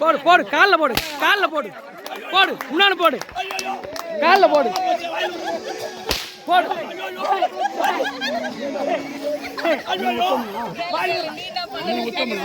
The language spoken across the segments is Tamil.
போடு போடு காலில் போடு காலில் போடு. போடு முன்னாடி போடு. காலில் போடு. போடு. நீ உட்காந்து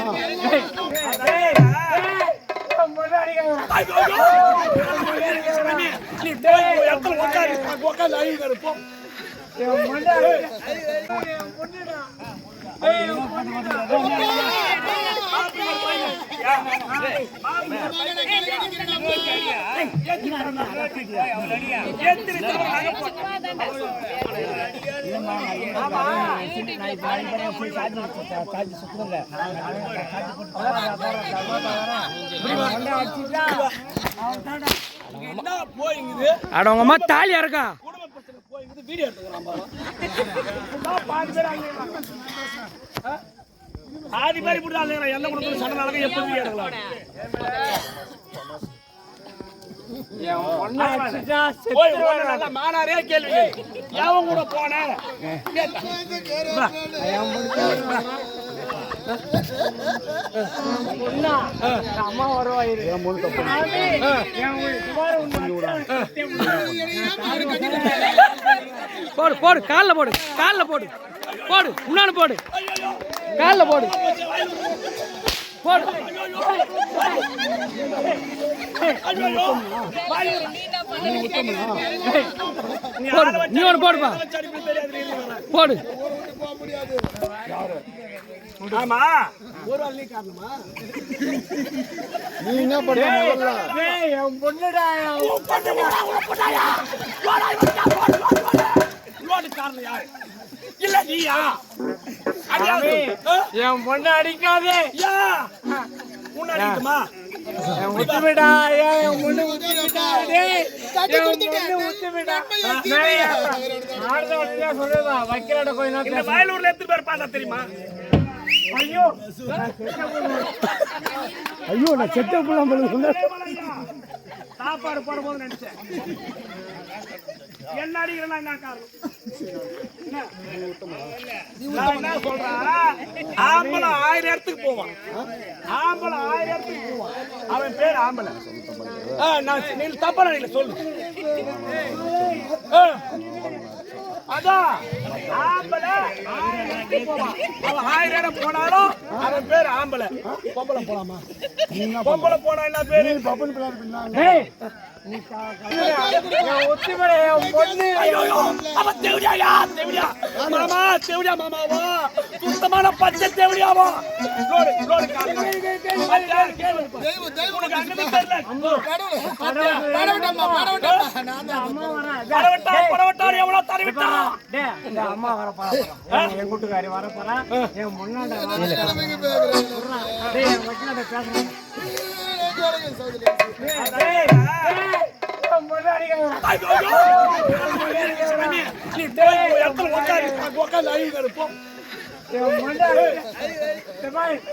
அடவங்கம்மா தாலி இறக்கா வீடியோ எடுத்துக்கிறான் பாரு. பாஞ்சு பேர் அங்க இருக்காங்க. ஆ? பாதி பேர் இப்படி தான். எந்த குடும்பத்துல சண்டை நடக்கும், எப்ப வீடியோ எடுக்கலாம்? மானாரே கேள்வி கேளு. எவன் கூட போன அம்மா வருவாயிரு போடு போடு காலில் போடு காலில் போடு போடு முன்னாடி போடு காலில் போடு. போடு. போடு. நீ ஒன்று போடுப்பா போடு. ஆமா. ஒரு ஆள் நீ காரணமா டேய் என் பொண்ணுடா லோடு காரணம் யாரு? இல்ல நீயா? என் பொண்ணு அடிக்காதே. யா! உன்னை அடிக்குமா? விட்டுவிடா என் பொண்ணு விட்டுவிடா டேய் என் பொண்ணு விட்டுவிடா சொல்லுதா? வைக்கிறாட கொஞ்ச இந்த நேரம் வயலூர்ல எத்தனை பேர் பார்த்தா தெரியுமா? ஐயோ. ஐயோ நான் செத்த புள்ள சாப்பாடு போடும்போது நினைச்சேன். என்ன அடிக்கிறேன்னா என்ன காரணம் என்ன? நான் என்ன சொல்றேன் ஆம்பளை ஆயிரம் இடத்துக்கு போவான் ஆம்பளை ஆயிரம் இடத்துக்கு போவான் அவன் பேர் ஆம்பளை ஆ, நான் நீ தப்பா நினைக்கல சொல்லு அதான் அவன் ஆயிரம் இடம் போனாலும் அவன் பேர் ஆம்பளை பொம்பளை போலாமா பொம்பளை போனா என்ன பேரு மாமா தேவடியா மாமாவா சுத்தமான பச்சை தேவடியாவா அம்மா வர போறா என் கூட்டுக்காரி வர போறா என் முன்னாடி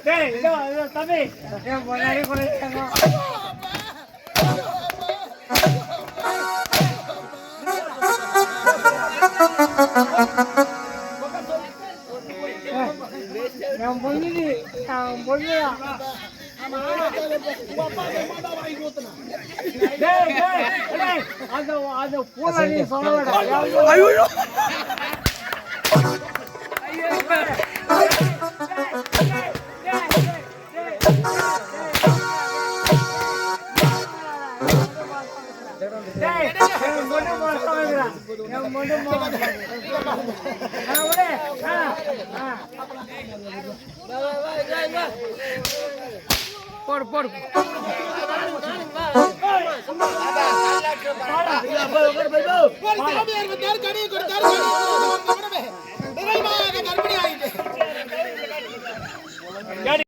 டேய் என் என் பொண்ணு என் பொண்ணு அந்த அந்த பூனை நீ சொல்ல வேண்டாம் ஆ போடு போடு கடி